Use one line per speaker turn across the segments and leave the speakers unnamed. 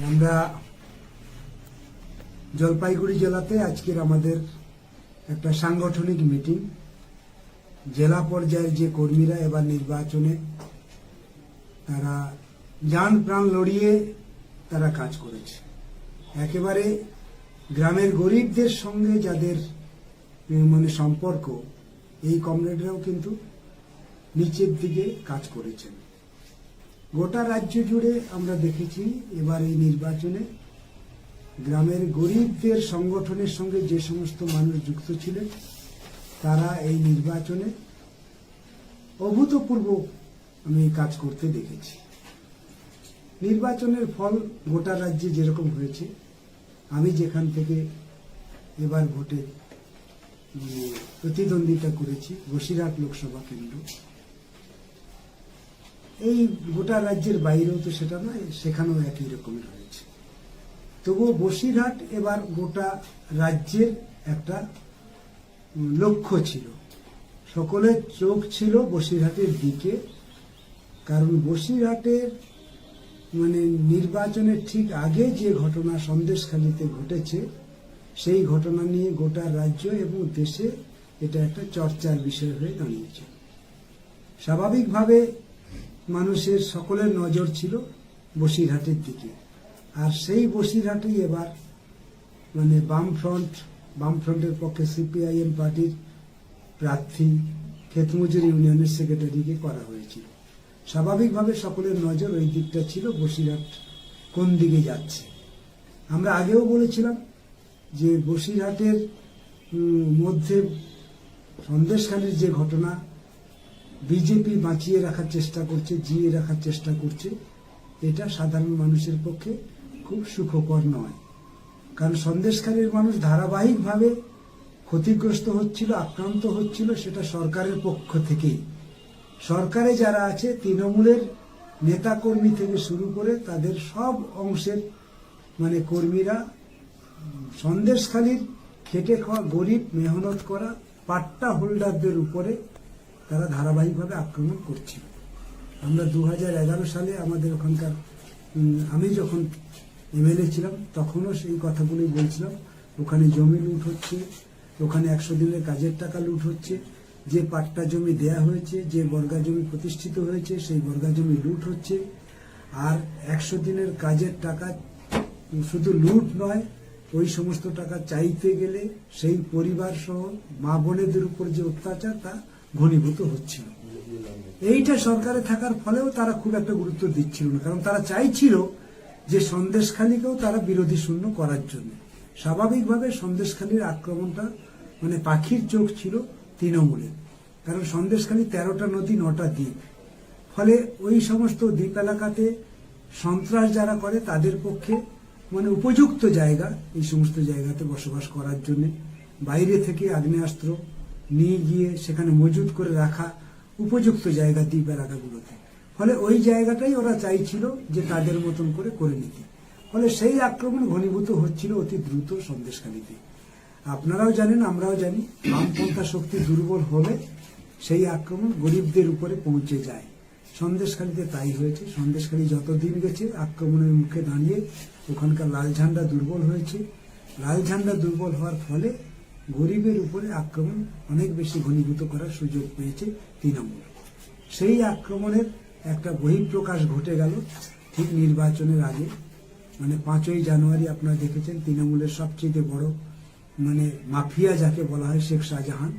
আমরা জলপাইগুড়ি জেলাতে আজকের আমাদের একটা সাংগঠনিক মিটিং জেলা পর্যায়ের যে কর্মীরা এবার নির্বাচনে তারা যান প্রাণ লড়িয়ে তারা কাজ করেছে। একেবারে গ্রামের গরিবদের সঙ্গে যাদের মানে সম্পর্ক, এই কমরেডরাও কিন্তু নিচের দিকে কাজ করেছেন। গোটা রাজ্য জুড়ে আমরা দেখেছি এবার এই নির্বাচনে গ্রামের গরিবদের সংগঠনের সঙ্গে যে সমস্ত মানুষ যুক্ত ছিলেন, তারা এই নির্বাচনে অভূতপূর্ব আমি কাজ করতে দেখেছি। নির্বাচনের ফল গোটা রাজ্যে যেরকম হয়েছে, আমি যেখান থেকে এবার ভোটে প্রতিদ্বন্দ্বিতা করেছি, বসিরহাট লোকসভা কেন্দ্র। এই গোটা রাজ্যের বাইরেও তো সেটা নয়, সেখানেও একই রকমের হয়েছে। তবুও বসিরহাট এবার গোটা রাজ্যের একটা লক্ষ্য ছিল। সকলের চোখ ছিল বসিরহাটের দিকে, কারণ বসিরহাটের মানে নির্বাচনের ঠিক আগে যে ঘটনা সন্দেশখালিতে ঘটেছে, সেই ঘটনা নিয়ে গোটা রাজ্য এবং দেশে এটা একটা চর্চার বিষয় হয়ে দাঁড়িয়েছে। স্বাভাবিকভাবে মানুষের সকলের নজর ছিল বসিরহাটের দিকে। আর সেই বসিরহাটেই এবার মানে বামফ্রন্ট, বামফ্রন্টের পক্ষে সিপিআইএম পার্টির প্রার্থী ক্ষেতমজুর ইউনিয়নের সেক্রেটারিকে করা হয়েছিল। স্বাভাবিকভাবে সকলের নজর ওই দিকটা ছিল বসিরহাট কোন দিকে যাচ্ছে। আমরা আগেও বলেছিলাম যে বসিরহাটের মধ্যে সন্দেশখালীর যে ঘটনা বিজেপি বাঁচিয়ে রাখার চেষ্টা করছে, জিয়ে রাখার চেষ্টা করছে, এটা সাধারণ মানুষের পক্ষে খুব সুখকর নয়। কারণ সন্দেশখালীর মানুষ ধারাবাহিকভাবে ক্ষতিগ্রস্ত হচ্ছিল, আক্রান্ত হচ্ছিল, সেটা সরকারের পক্ষ থেকেই সরকারে যারা আছে, তৃণমূলের নেতাকর্মী থেকে শুরু করে তাদের সব অংশের মানে কর্মীরা সন্দেশখালীর খেটে খাওয়া গরিব, মেহনত করা, পাট্টা হোল্ডারদের উপরে তারা ধারাবাহিকভাবে আক্রমণ করছিল। আমরা দু হাজার এগারো সালে আমাদের ওখানকার আমি যখন এমএলএ ছিলাম, তখনও সেই কথাগুলোই বলছিলাম। ওখানে জমি লুট হচ্ছে, ওখানে একশো দিনের কাজের টাকা লুট হচ্ছে, যে পাট্টা জমি দেয়া হয়েছে, যে বর্গা জমি প্রতিষ্ঠিত হয়েছে, সেই বর্গা জমি লুট হচ্ছে। আর একশো দিনের কাজের টাকা শুধু লুট নয়, ওই সমস্ত টাকা চাইতে গেলে সেই পরিবার সহ মা বোনেদের উপর যে অত্যাচার, তা ঘনীভূত হচ্ছিল। এইটা সরকারে থাকার ফলেও তারা খুব একটা গুরুত্ব দিচ্ছিল না, কারণ তারা চাইছিল যে সন্দেশখালীকেও তারা বিরোধী শূন্য করার জন্য। স্বাভাবিকভাবে সন্দেশখালীর আক্রমণটা মানে পাখির চোখ ছিল তৃণমূলের কারণ সন্দেশখালী তেরোটা নদী, নটা দ্বীপ। ফলে ওই সমস্ত দ্বীপ এলাকাতে সন্ত্রাস যারা করে তাদের পক্ষে মানে উপযুক্ত জায়গা এই সমস্ত জায়গাতে বসবাস করার জন্য। বাইরে থেকে আগ্নেয়াস্ত্র নিয়ে গিয়ে সেখানে মজুত করে রাখা উপযুক্ত জায়গা দ্বীপ এলাকাগুলোতে। ফলে ওই জায়গাটাই ওরা চাইছিল যে তাদের মতন করে করে নিতে। ফলে সেই আক্রমণ ঘনীভূত হচ্ছিল অতি দ্রুত সন্দেশখালীতে। আপনারাও জানেন, আমরাও জানি, বামপন্থা শক্তি দুর্বল হলে সেই আক্রমণ গরিবদের উপরে পৌঁছে যায়। সন্দেশখালীতে তাই হয়েছে। সন্দেশখালী যত দিন গেছে আক্রমণের মুখে দাঁড়িয়ে ওখানকার লাল ঝান্ডা দুর্বল হয়েছে। লাল ঝান্ডা দুর্বল হওয়ার ফলে গরিবের উপরে আক্রমণ অনেক বেশি ঘনীভূত করার সুযোগ পেয়েছে তৃণমূল। সেই আক্রমণের একটা বহিঃপ্রকাশ ঘটে গেল ঠিক নির্বাচনের আগে। মানে পাঁচই জানুয়ারি আপনারা দেখেছেন তৃণমূলের সবচেয়ে বড় মানে মাফিয়া যাকে বলা হয় শেখ শাহজাহান,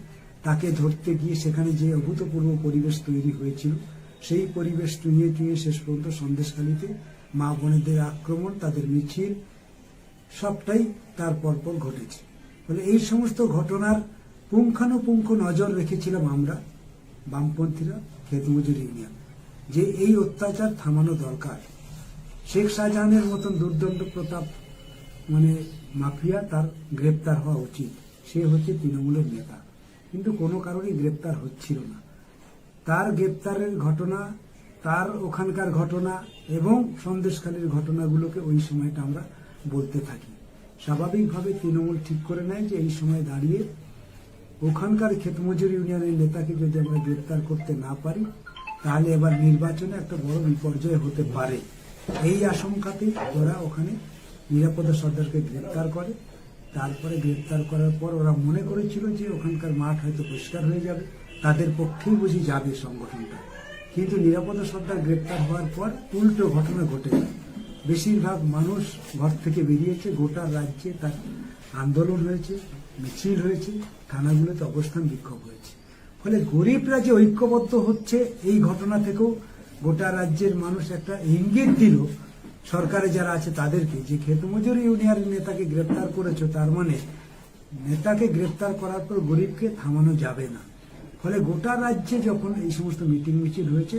তাকে ধরতে গিয়ে সেখানে যে অভূতপূর্ব পরিবেশ তৈরি হয়েছিল, সেই পরিবেশ টুঁয়ে টুঁয়ে শেষ পর্যন্ত সন্দেশখালীতে মা বোনেদের আক্রমণ, তাদের মিছিল, সবটাই তার পরপর ঘটেছে। ফলে এই সমস্ত ঘটনার পুঙ্খানুপুঙ্খ নজর রেখেছিলাম আমরা, বামপন্থীরা খেতমজুর ইউনিয়ন, যে এই অত্যাচার থামানো দরকার। শেখ শাহজাহানের মতন দুর্দণ্ড প্রতাপ মানে মাফিয়া তার গ্রেপ্তার হওয়া উচিত। সে হচ্ছে তৃণমূলের নেতা। কিন্তু কোনো কারণেই গ্রেপ্তার হচ্ছিল না। তার গ্রেপ্তারের ঘটনা, তার ওখানকার ঘটনা এবং সন্দেশখালীর ঘটনাগুলোকে ওই সময়টা আমরা বলতে থাকি। স্বাভাবিকভাবে তৃণমূল ঠিক করে নেয় যে এই সময় দাঁড়িয়ে ওখানকার ক্ষেতমজুর ইউনিয়নের নেতাকে যদি আমরা গ্রেপ্তার করতে না পারি, তাহলে এবার নির্বাচনে একটা বড় বিপর্যয় হতে পারে। এই আশঙ্কাতেই ওরা ওখানে নিরাপদা সর্দারকে গ্রেপ্তার করে। তারপরে গ্রেপ্তার করার পর ওরা মনে করেছিল যে ওখানকার মাঠ হয়তো পরিষ্কার হয়ে যাবে। তাদের পক্ষেই বুঝি যাবে সংগঠনটা। কিন্তু নিরাপদা সর্দার গ্রেপ্তার হওয়ার পর উল্টো ঘটনা ঘটে যায়। বেশিরভাগ মানুষ ঘর থেকে বেরিয়েছে, গোটা রাজ্যে তার আন্দোলন হয়েছে, মিছিল হয়েছে, থানাগুলোতে অবস্থান বিক্ষোভ হয়েছে। ফলে গরিবরা যে ঐক্যবদ্ধ হচ্ছে, এই ঘটনা থেকেও গোটা রাজ্যের মানুষ একটা ইঙ্গিত দিল। সরকারে যারা আছে তাদেরকে যে ক্ষেতমজুর ইউনিয়নের নেতাকে গ্রেপ্তার করেছ, তার মানে নেতাকে গ্রেপ্তার করার পর গরিবকে থামানো যাবে না। ফলে গোটা রাজ্যে যখন এই সমস্ত মিটিং মিছিল হয়েছে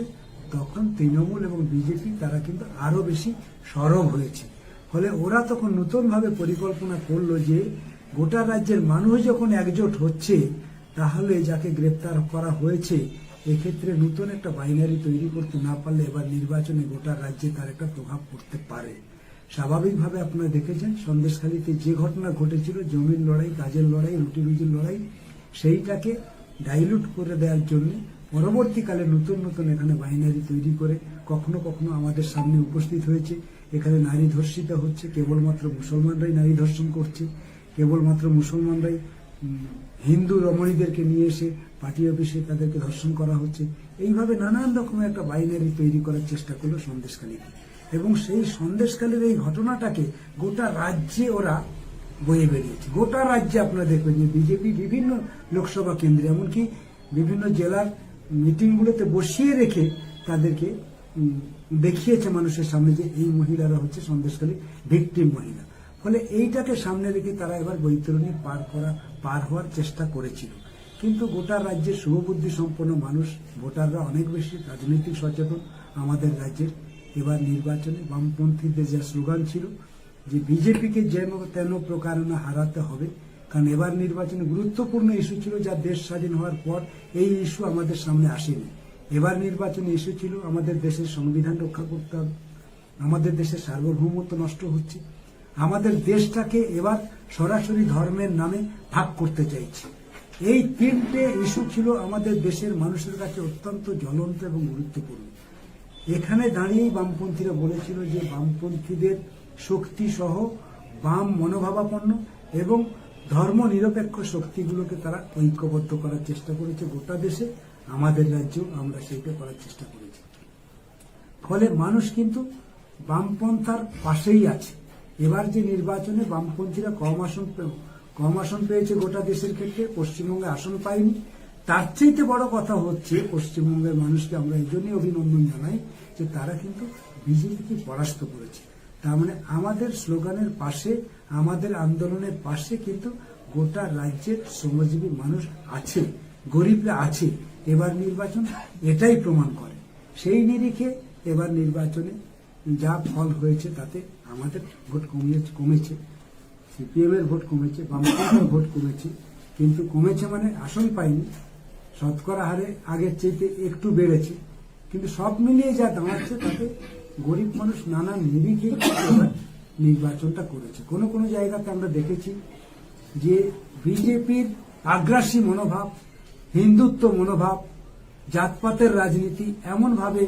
তখন তৃণমূল এবং বিজেপি তারা কিন্তু আরও বেশি সরব হয়েছে। ফলে ওরা তখন নতুনভাবে পরিকল্পনা করল যে গোটা রাজ্যের মানুষ যখন একজোট হচ্ছে, তাহলে যাকে গ্রেপ্তার করা হয়েছে, এক্ষেত্রে নতুন একটা বাইনারি তৈরি করতে না পারলে এবার নির্বাচনে গোটা রাজ্যে তার একটা প্রভাব পড়তে পারে। স্বাভাবিকভাবে আপনারা দেখেছেন, সন্দেশখালীতে যে ঘটনা ঘটেছিল, জমির লড়াই, কাজের লড়াই রুটি রুজির লড়াই, সেইটাকে ডাইলুট করে দেওয়ার জন্য পরবর্তীকালে নতুন নতুন এখানে বাইনারি তৈরি করে কখনো কখনো আমাদের সামনে উপস্থিত হয়েছে। এখানে নারী ধর্ষিত হচ্ছে, কেবলমাত্র মুসলমানরাই নারী ধর্ষণ করছে। কেবলমাত্র মুসলমানরাই হিন্দু রমণীদেরকে নিয়ে এসে পার্টি অফিসে তাদেরকে ধর্ষণ করা হচ্ছে। এইভাবে নানান রকমের একটা বাইনারি তৈরি করার চেষ্টা করল সন্দেশকালীতে এবং সেই সন্দেশকালীর এই ঘটনাটাকে গোটা রাজ্যে ওরা বয়ে বেরিয়েছে গোটা রাজ্যে আপনারা দেখবেন যে বিজেপি বিভিন্ন লোকসভা কেন্দ্রে, এমনকি বিভিন্ন জেলার মিটিংগুলোতে বসিয়ে রেখে তাদেরকে দেখিয়েছে মানুষের সামনে যে এই মহিলারা হচ্ছে সন্দেশকালী ভিকটিম মহিলা। ফলে এইটাকে সামনে রেখে তারা এবার বৈতরণী পার করা, পার হওয়ার চেষ্টা করেছিল। কিন্তু গোটা রাজ্যের শুভবুদ্ধি সম্পন্ন মানুষ, ভোটাররা অনেক বেশি রাজনৈতিক সচেতন। আমাদের রাজ্যের এবার নির্বাচনে বামপন্থীদের যা স্লোগান ছিল যে, বিজেপিকে যেন তেন প্রকারণা হারাতে হবে। কারণ এবার নির্বাচনে গুরুত্বপূর্ণ ইস্যু ছিল যা দেশ স্বাধীন হওয়ার পর এই ইস্যু আমাদের সামনে আসেনি। এবার নির্বাচনে ইস্যু ছিল আমাদের দেশের সংবিধান রক্ষা করতে হবে। আমাদের দেশের সার্বভৌমত্ব নষ্ট হচ্ছে। আমাদের দেশটাকে এবার সরাসরি ধর্মের নামে ভাগ করতে চাইছে। এই তিনটে ইস্যু ছিল আমাদের দেশের মানুষের কাছে অত্যন্ত জ্বলন্ত এবং গুরুত্বপূর্ণ। এখানে দাঁড়িয়েই বামপন্থীরা বলেছিল যে বামপন্থীদের শক্তি সহ বাম মনোভাবাপন্ন এবং ধর্ম নিরপেক্ষ শক্তিগুলোকে তারা ঐক্যবদ্ধ করার চেষ্টা করেছে গোটা দেশে, আমাদের রাজ্যেও আমরা সেইটা করার চেষ্টা করেছি। ফলে মানুষ কিন্তু বামপন্থার পাশেই আছে। এবার যে নির্বাচনে বামপন্থীরা কম আসন কম আসন পেয়েছে গোটা দেশের ক্ষেত্রে, পশ্চিমবঙ্গে আসন পায়নি। তার চাইতে বড় কথা হচ্ছে পশ্চিমবঙ্গের মানুষকে আমরা এই জন্যই অভিনন্দন জানাই যে তারা কিন্তু বিজেপিকে পরাস্ত করেছে। তার মানে আমাদের স্লোগানের পাশে, আমাদের আন্দোলনের পাশে কিন্তু গোটা রাজ্যের শ্রমজীবী মানুষ আছে, গরিবরা আছে। এবার নির্বাচন এটাই প্রমাণ করে। সেই নিরিখে এবার নির্বাচনে যা ফল হয়েছে তাতে আমাদের ভোট কমিয়ে কমেছে। সিপিএম এর ভোট কমেছে বামপন্থের ভোট কমেছে, কিন্তু কমেছে মানে আসন পাইনি। শতকরা হারে আগের চাইতে একটু বেড়েছে। কিন্তু সব মিলিয়ে যা দাঁড়াচ্ছে তাতে গরিব মানুষ নানা নিরিখে নির্বাচনটা করেছে। কোনো কোনো জায়গাতে আমরা দেখেছি যে বিজেপির আগ্রাসী মনোভাব, হিন্দুত্ব মনোভাব, জাতপাতের রাজনীতি এমনভাবে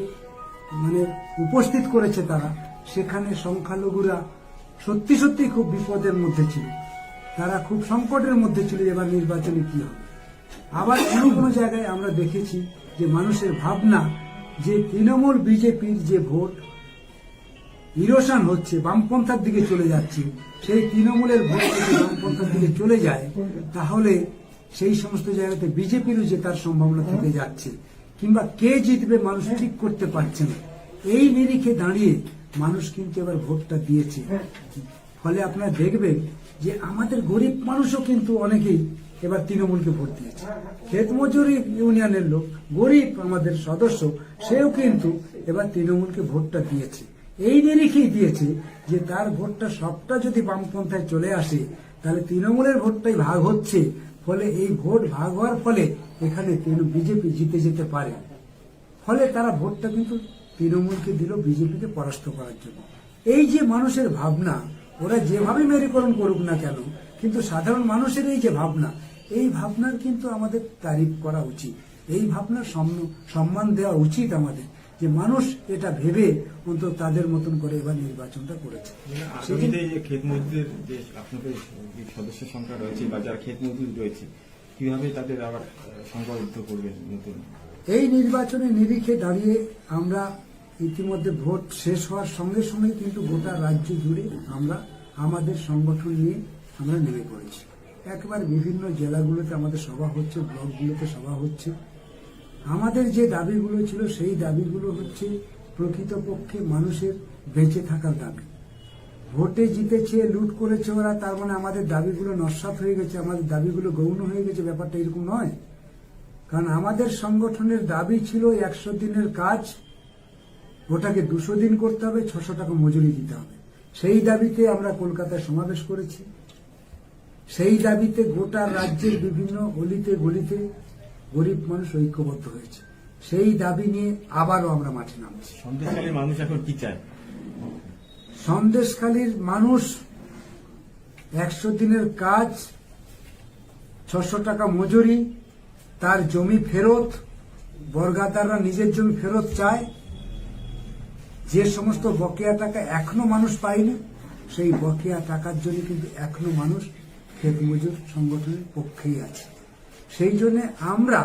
মানে উপস্থিত করেছে তারা, সেখানে সংখ্যালঘুরা সত্যি সত্যি খুব বিপদের মধ্যে ছিল। তারা খুব সংকটের মধ্যে ছিল এবার নির্বাচনে কি হবে। আবার কোনো কোনো জায়গায় আমরা দেখেছি যে মানুষের ভাবনা যে তৃণমূল বিজেপির যে ভোট ইরোশন হচ্ছে, বামপন্থার দিকে চলে যাচ্ছে, সেই তৃণমূলের ভোট যদি বামপন্থার দিকে চলে যায়, তাহলে সেই সমস্ত জায়গাতে বিজেপিরও জেতার সম্ভাবনা থেকে যাচ্ছে, কিংবা কে জিতবে মানুষ ঠিক করতে পারছে না। এই নিরিখে দাঁড়িয়ে মানুষ কিন্তু এবার ভোটটা দিয়েছে। ফলে আপনারা দেখবেন যে আমাদের গরিব মানুষও কিন্তু অনেকেই এবার তৃণমূলকে ভোট দিয়েছে। ক্ষেত মজুরি ইউনিয়নের লোক, গরিব আমাদের সদস্য, সেও কিন্তু এবার তৃণমূলকে ভোটটা দিয়েছে। এই নিরিখেই দিয়েছে যে তার ভোটটা সবটা যদি বামপন্থায় চলে আসে, তাহলে তৃণমূলের ভোটটাই ভাগ হচ্ছে। ফলে এই ভোট ভাগ হওয়ার ফলে এখানে বিজেপি জিতে যেতে পারে? ফলে তারা ভোটটা কিন্তু তৃণমূলকে দিল বিজেপিকে পরাস্ত করার জন্য। এই যে মানুষের ভাবনা, ওরা যেভাবে মেরুকরণ করুক না কেন, কিন্তু সাধারণ মানুষের এই যে ভাবনা, এই ভাবনার কিন্তু আমাদের তারিফ করা উচিত। এই ভাবনার সম্মান দেওয়া উচিত আমাদের। যে মানুষ এটা ভেবে অন্তত তাদের মতন করে এবার নির্বাচনটা করেছে।
আগামীতে যে ক্ষেত মজদুরদের যে আপনাদের যে সদস্য সংখ্যা রয়েছে বা যারা ক্ষেত মজদুর রয়েছে কীভাবে তাদের আবার সংখ্যাবদ্ধ করবেন নতুন?
এই নির্বাচনের নিরিখে দাঁড়িয়ে আমরা ইতিমধ্যে ভোট শেষ হওয়ার সঙ্গে সঙ্গে কিন্তু গোটা রাজ্য জুড়ে আমরা আমাদের সংগঠন নিয়ে আমরা নেমে পড়েছি। একবার বিভিন্ন জেলাগুলোতে আমাদের সভা হচ্ছে ব্লকগুলোতে সভা হচ্ছে। আমাদের যে দাবিগুলো ছিল, সেই দাবিগুলো হচ্ছে প্রকৃতপক্ষে মানুষের বেঁচে থাকার দাবি। ভোটে জিতেছে, লুট করেছে ওরা, তার মানে আমাদের দাবিগুলো নস্বাত হয়ে গেছে, আমাদের দাবিগুলো গৌণ হয়ে গেছে, ব্যাপারটা এরকম নয়। কারণ আমাদের সংগঠনের দাবি ছিল একশো দিনের কাজ, ওটাকে দুশো দিন করতে হবে, ছশো টাকা মজুরি দিতে হবে। সেই দাবিতে আমরা কলকাতায় সমাবেশ করেছি। সেই দাবিতে গোটা রাজ্যের বিভিন্ন অলিতে গলিতে গরিব মানুষ ঐক্যবদ্ধ হয়েছে। সেই দাবি নিয়ে আবারও আমরা মাঠে নামছি।
সন্দেশকালীন মানুষ এখন কি চায়?
সন্দেশখালীর মানুষ একশো দিনের কাজ ছশো টাকা মজুরি তার জমি ফেরত বর্গাদাররা নিজের জমি ফেরত চায়। যে সমস্ত বকেয়া টাকা এখনও মানুষ পায়নি সেই বকেয়া টাকার জন্য কিন্তু এখনও মানুষ ক্ষেত মজুর সংগঠনের পক্ষেই আছে। সেই জন্য আমরা